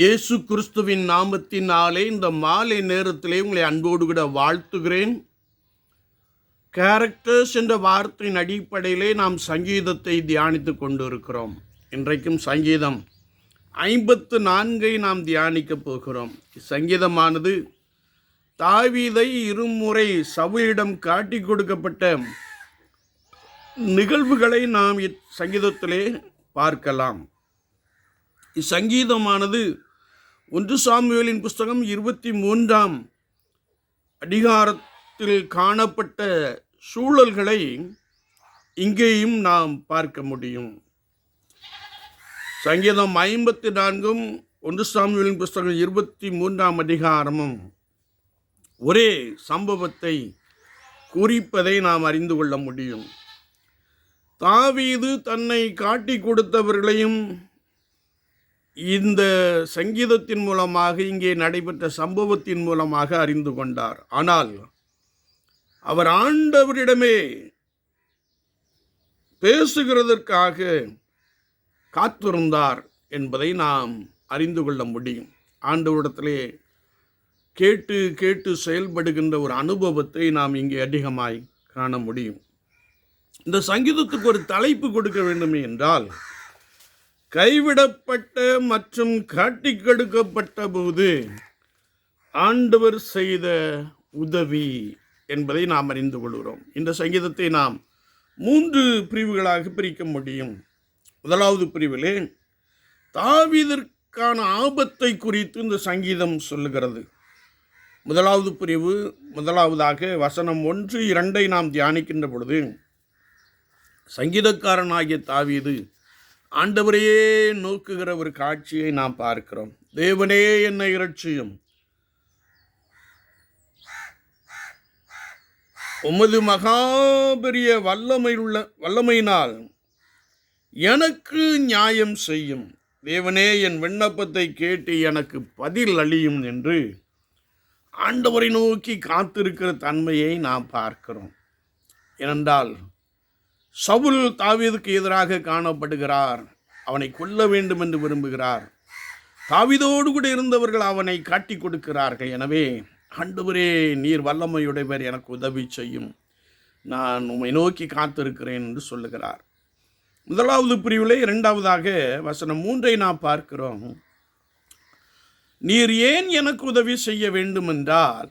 இயேசு கிறிஸ்துவின் நாமத்தினாலே இந்த மாலை நேரத்திலே உங்களை அன்போடு கூட வாழ்த்துகிறேன். கேரக்டர்ஸ் என்ற வார்த்தையின் அடிப்படையிலே நாம் சங்கீதத்தை தியானித்து கொண்டு இருக்கிறோம் இன்றைக்கும் சங்கீதம் ஐம்பத்து நான்கை நாம் தியானிக்கப் போகிறோம். சங்கீதமானது தாவீதை இருமுறை சவுலிடம் காட்டி கொடுக்கப்பட்ட நிகழ்வுகளை நாம் இச்சங்கீதத்திலே பார்க்கலாம். இச்சங்கீதமானது ஒன்று சாமுவேலின் புஸ்தகம் இருபத்தி மூன்றாம் அதிகாரத்தில் காணப்பட்ட சூழல்களை இங்கேயும் நாம் பார்க்க முடியும். சங்கீதம் ஐம்பத்தி நான்கும் ஒன்று சாமுவேலின் புஸ்தகம் இருபத்தி மூன்றாம் அதிகாரமும் ஒரே சம்பவத்தை குறிப்பதை நாம் அறிந்து கொள்ள முடியும். தாவீது தன்னை காட்டி கொடுத்தவர்களையும் இந்த சங்கீதத்தின் மூலமாக இங்கே நடைபெற்ற சம்பவத்தின் மூலமாக அறிந்து கொண்டார். ஆனால் அவர் ஆண்டவரிடமே பேசுகிறதற்காக காத்திருந்தார் என்பதை நாம் அறிந்து கொள்ள முடியும். ஆண்டவரிடத்திலே கேட்டு கேட்டு செயல்படுகின்ற ஒரு அனுபவத்தை நாம் இங்கே அதிகமாய் காண முடியும். இந்த சங்கீதத்துக்கு ஒரு தலைப்பு கொடுக்க வேண்டுமே என்றால் கைவிடப்பட்ட மற்றும் காட்டிக்கெடுக்கப்பட்ட போது ஆண்டவர் செய்த உதவி என்பதை நாம் அறிந்து கொள்கிறோம். இந்த சங்கீதத்தை நாம் மூன்று பிரிவுகளாக பிரிக்க முடியும். முதலாவது பிரிவிலே தாவீதற்கான ஆபத்தை குறித்து இந்த சங்கீதம் சொல்லுகிறது. முதலாவது பிரிவு முதலாவதாக வசனம் ஒன்று இரண்டை நாம் தியானிக்கின்ற பொழுது சங்கீதக்காரனாகிய தாவீது ஆண்டவரையே நோக்குகிற ஒரு காட்சியை நாம் பார்க்கிறோம். தேவனே என்னை இரட்சியும். உமது மகாபெரிய வல்லமையுள்ள வல்லமையினால் எனக்கு நியாயம் செய்யும். தேவனே என் விண்ணப்பத்தை கேட்டு எனக்கு பதில் அழியும் என்று ஆண்டவரை நோக்கி காத்திருக்கிற தன்மையை நாம் பார்க்கிறோம். ஏனென்றால் சவுல் தாவீதுக்கு எதிராக காணப்படுகிறார். அவனை கொல்ல வேண்டும் என்று விரும்புகிறார். தாவிதோடு கூட இருந்தவர்கள் அவனை காட்டி கொடுக்கிறார்கள். எனவே ஆண்டவரே நீர் வல்லமையுடையவர் எனக்கு உதவி செய்யும். நான் உம்மை நோக்கி காத்திருக்கிறேன் என்று சொல்லுகிறார். முதலாவது பிரிவிலே இரண்டாவதாக வசனம் மூன்றை நாம் பார்க்கிறோம். நீர் ஏன் எனக்கு உதவி செய்ய வேண்டும் என்றால்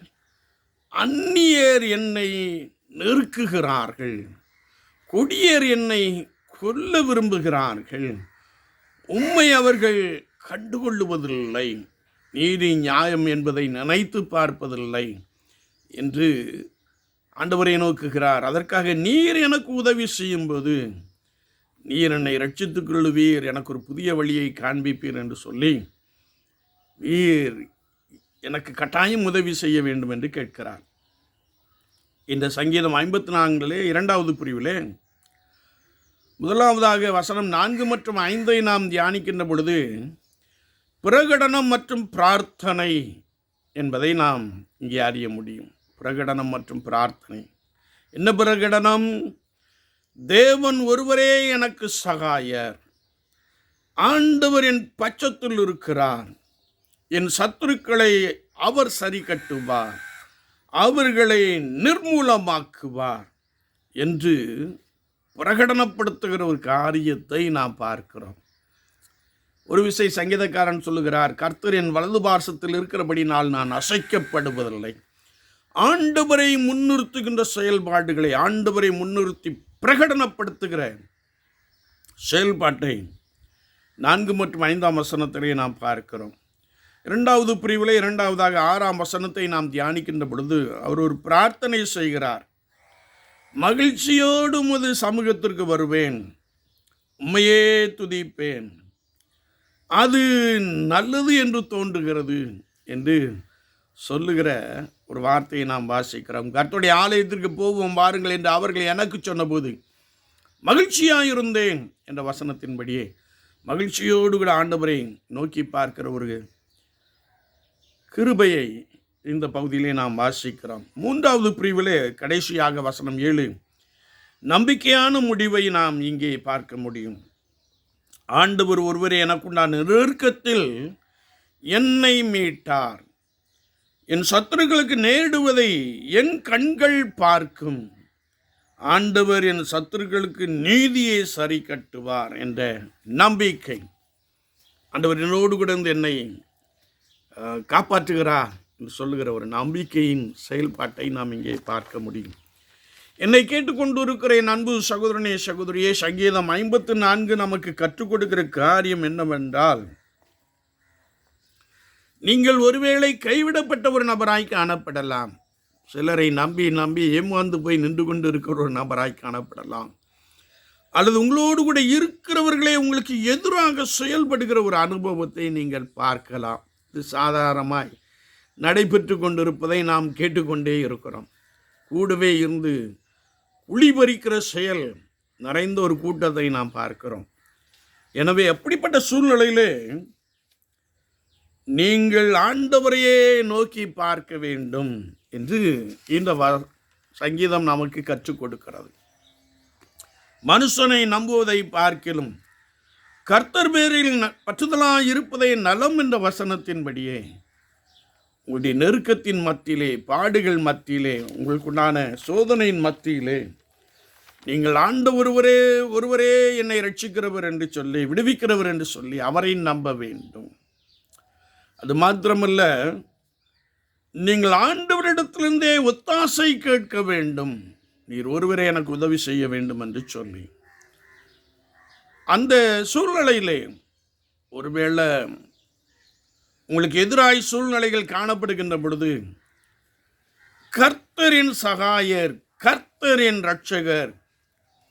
அந்நியர் என்னை நெருக்குகிறார்கள். கொடியர் என்னை கொல்ல விரும்புகிறார்கள். உண்மை அவர்கள் கண்டுகொள்ளுவதில்லை. நீதி நியாயம் என்பதை நினைத்து பார்ப்பதில்லை என்று ஆண்டவரை நோக்குகிறார். அதற்காக நீர் எனக்கு உதவி செய்யும்போது நீர் என்னை ரட்சித்துக் கொள்ளுவீர். எனக்கு ஒரு புதிய வழியை காண்பிப்பீர் என்று சொல்லி நீர் எனக்கு கட்டாயம் உதவி செய்ய வேண்டும் என்று கேட்கிறார். இந்த சங்கீதம் ஐம்பத்தி நான்கிலே இரண்டாவது பிரிவிலே முதலாவதாக வசனம் நான்கு மற்றும் ஐந்தை நாம் தியானிக்கின்ற பொழுது பிரகடனம் மற்றும் பிரார்த்தனை என்பதை நாம் இங்கே அறிய முடியும். பிரகடனம் மற்றும் பிரார்த்தனை. என்ன பிரகடனம்? தேவன் ஒருவரே எனக்கு சகாயர். ஆண்டவர் என் பட்சத்தில் இருக்கிறார். என் சத்துருக்களை அவர் சரி கட்டுவார். அவர்களை நிர்மூலமாக்குவார் என்று பிரகடனப்படுத்துகிற ஒரு காரியத்தை நாம் பார்க்கிறோம். ஒரு விசை சங்கீதக்காரன் சொல்லுகிறார் கர்த்தர் என் வலது பார்சத்தில் இருக்கிறபடினால் நான் அசைக்கப்படுவதில்லை. ஆண்டவரை முன்னிறுத்துகின்ற செயல்பாடுகளை ஆண்டவரை முன்னிறுத்தி பிரகடனப்படுத்துகிற செயல்பாட்டை நான்கு மற்றும் ஐந்தாம் வசனத்திலே நாம் பார்க்கிறோம். இரண்டாவது பிரிவிலே இரண்டாவதாக ஆறாம் வசனத்தை நாம் தியானிக்கின்ற பொழுது அவர் ஒரு பிரார்த்தனை செய்கிறார். மகிழ்ச்சியோடு உமது சமூகத்திற்கு வருவேன். உண்மையே துதிப்பேன். அது நல்லது என்று தோன்றுகிறது என்று சொல்லுகிற ஒரு வார்த்தையை நாம் வாசிக்கிறோம். கர்த்தருடைய ஆலயத்திற்கு போவோம் வாருங்கள் என்று அவர்கள் எனக்கு சொன்னபோது மகிழ்ச்சியாக இருந்தேன் என்ற வசனத்தின்படியே மகிழ்ச்சியோடு கூட ஆண்டவரை நோக்கி பார்க்கிற ஒரு கிருபையை இந்த பகுதியிலே நாம் வாசிக்கிறோம். மூன்றாவது பிரிவிலே கடைசியாக வசனம் ஏழு. நம்பிக்கையான முடிவை நாம் இங்கே பார்க்க முடியும். ஆண்டவர் ஒருவரே எனக்குண்டான நெருக்கத்தில் என்னை மீட்டார். என் சத்துருக்களுக்கு நேரிடுவதை என் கண்கள் பார்க்கும். ஆண்டவர் என் சத்துருக்களுக்கு நீதியை சரி கட்டுவார் என்ற நம்பிக்கை. ஆண்டவர் என்னோடு கூட இருந்து என்னை காப்பாற்றுகிறார் என்று சொல்லுகிற ஒரு நம்பிக்கையின் செயல்பாட்டை நாம் இங்கே பார்க்க முடியும். என்னை கேட்டுக்கொண்டு இருக்கிற என் அன்பு சகோதரனே சகோதரியே சங்கீதம் ஐம்பத்து நான்கு நமக்கு கற்றுக் கொடுக்கிற காரியம் என்னவென்றால் நீங்கள் ஒருவேளை கைவிடப்பட்ட ஒரு நபராய் காணப்படலாம். சிலரை நம்பி நம்பி ஏமாந்து போய் நின்று கொண்டு இருக்கிற ஒரு நபராய் காணப்படலாம். அல்லது உங்களோடு கூட இருக்கிறவர்களே உங்களுக்கு எதிராக செயல்படுகிற ஒரு அனுபவத்தை நீங்கள் பார்க்கலாம். சாதாரணமாய் நடைபெற்று கொண்டிருப்பதை நாம் கேட்டுக்கொண்டே இருக்கிறோம். கூடவே இருந்து குழிபறிக்கிற செயல் நிறைந்த ஒரு கூட்டத்தை நாம் பார்க்கிறோம். எனவே அப்படிப்பட்ட சூழ்நிலையிலே நீங்கள் ஆண்டவரையே நோக்கி பார்க்க வேண்டும் என்று இந்த வ சங்கீதம் நமக்கு கற்றுக் கொடுக்கிறது. மனுஷனை நம்புவதை பார்க்கிலும் கர்த்தர் பேரில் ந- இருப்பதே நலம் என்ற வசனத்தின்படியே உங்களுடைய நெருக்கத்தின் மத்தியிலே பாடுகள் மத்தியிலே உங்களுக்குண்டான சோதனையின் மத்தியிலே நீங்கள் ஆண்டு ஒருவரே ஒருவரே என்னை ரட்சிக்கிறவர் என்று சொல்லி விடுவிக்கிறவர் என்று சொல்லி அவரை நம்ப வேண்டும். அது மாத்திரமல்ல நீங்கள் ஆண்டவரிடத்திலிருந்தே ஒத்தாசை கேட்க வேண்டும். நீர் ஒருவரே எனக்கு உதவி செய்ய வேண்டும் என்று சொல்லி. அந்த சூழ்நிலையிலே ஒருவேளை உங்களுக்கு எதிராய் சூழ்நிலைகள் காணப்படுகின்ற பொழுது கர்த்தரின் சகாயர் கர்த்தரின் ரட்சகர்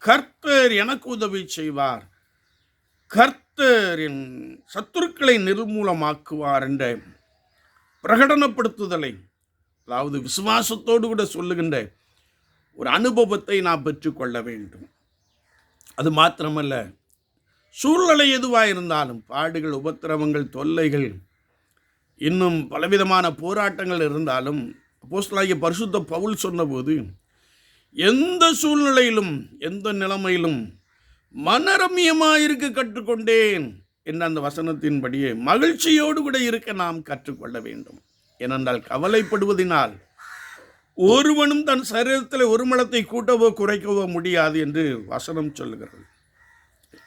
கர்த்தர் எனக்கு உதவி செய்வார் கர்த்தரின் சத்துருக்களை நிர்மூலமாக்குவார் என்ற பிரகடனப்படுத்துதலை அதாவது விசுவாசத்தோடு கூட சொல்லுகின்ற ஒரு அனுபவத்தை நாம் பெற்றுக்கொள்ள வேண்டும். அது மாத்திரமல்ல சூழ்நிலை எதுவாக இருந்தாலும் பாடுகள் உபத்திரவங்கள் தொல்லைகள் இன்னும் பலவிதமான போராட்டங்கள் இருந்தாலும் போஸ்டலாகிய பரிசுத்த பவுல் சொன்னபோது எந்த சூழ்நிலையிலும் எந்த நிலைமையிலும் மனரமியமாக இருக்க கற்றுக்கொண்டேன் என்ற அந்த வசனத்தின்படியே மகிழ்ச்சியோடு கூட இருக்க நாம் கற்றுக்கொள்ள வேண்டும். ஏனென்றால் கவலைப்படுவதினால் ஒருவனும் தன் சரீரத்தில் ஒரு மலத்தை கூட்டவோ குறைக்கவோ முடியாது என்று வசனம்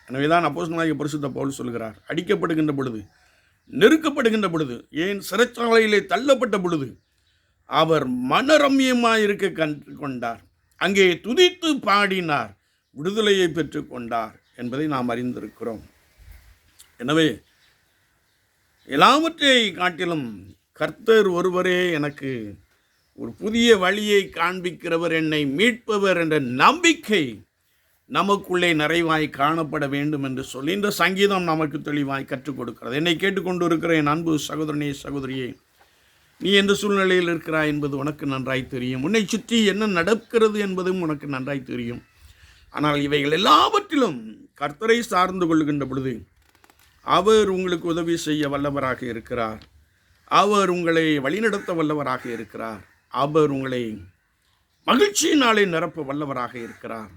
எனவே தான் அப்போசனாகிய பரிசுத்த பவுல் சொல்கிறார் அடிக்கப்படுகின்ற பொழுது நெருக்கப்படுகின்ற பொழுது ஏன் சிறைச்சாலையிலே தள்ளப்பட்ட பொழுது அவர் மனரம்யமாக இருக்க கற்றுக்கொண்டார் அங்கே துதித்து பாடினார் விடுதலையை பெற்றுக்கொண்டார் என்பதை நாம் அறிந்திருக்கிறோம். எனவே எல்லாவற்றை காட்டிலும் கர்த்தர் ஒருவரே எனக்கு ஒரு புதிய வழியை காண்பிக்கிறவர் என்னை மீட்பவர் என்ற நம்பிக்கை நமக்குள்ளே நிறைவாய் காணப்பட வேண்டும் என்று சொல்லி இந்த சங்கீதம் நமக்கு தெளிவாய் கற்றுக் கொடுக்கிறது. என்னை கேட்டுக்கொண்டு இருக்கிற என் அன்பு சகோதரனே சகோதரியே நீ எந்த சூழ்நிலையில் இருக்கிறாய் என்பது உனக்கு நன்றாய் தெரியும். உன்னை சுற்றி என்ன நடக்கிறது என்பதும் உனக்கு நன்றாய் தெரியும். ஆனால் இவைகள் எல்லாவற்றிலும் கர்த்தரை சார்ந்து கொள்கின்ற பொழுது அவர் உங்களுக்கு உதவி செய்ய வல்லவராக இருக்கிறார். அவர் உங்களை வழிநடத்த வல்லவராக இருக்கிறார். அவர் உங்களை மகிழ்ச்சியினாலே நிரப்ப வல்லவராக இருக்கிறார்.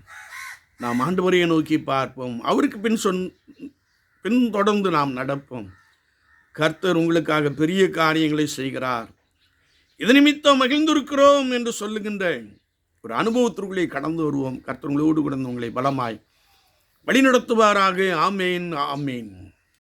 நாம் ஆண்டவரையை நோக்கி பார்ப்போம். அவருக்கு பின் சொன் பின்தொடர்ந்து நாம் நடப்போம். கர்த்தர் உங்களுக்காக பெரிய காரியங்களை செய்கிறார். இது நிமித்தம் மகிழ்ந்திருக்கிறோம் என்று சொல்லுகின்ற ஒரு அனுபவத்திற்குள்ளே கடந்து வருவோம். கர்த்தர் உங்களோடு கிடந்து உங்களை பலமாய் வழிநடத்துவாராக. ஆமேன் ஆமேன்.